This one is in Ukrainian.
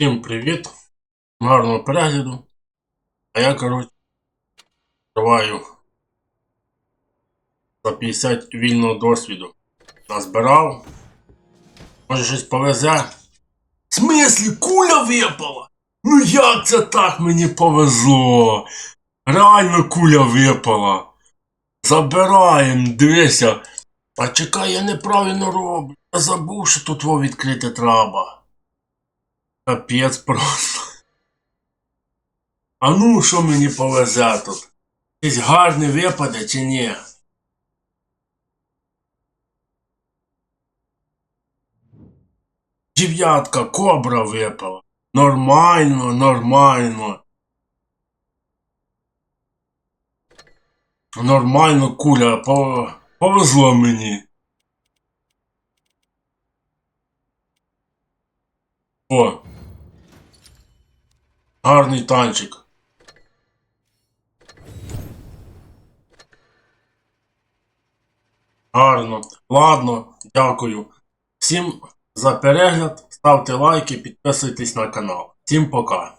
Всім привіт! Гарного перегляду. А я, коротше, триваю за 50 вільного досвіду. Назбирав. Може щось повезе. В смислі, куля випала? Ну як це так мені повезло? Реально куля випала. Забираємо, дивися. А чекай, я неправильно роблю. Я забув, що тут во відкрити треба. Капець просто. А ну, що мені повезе тут? Якесь гарне випаде чи ні? Дев'ятка, кобра випала. Нормально, нормально. Нормально, куля, по... повезло мені. О. Гарний танчик. Гарно. Ладно, дякую. Всім за перегляд, ставте лайки, підписуйтесь на канал. Всім пока.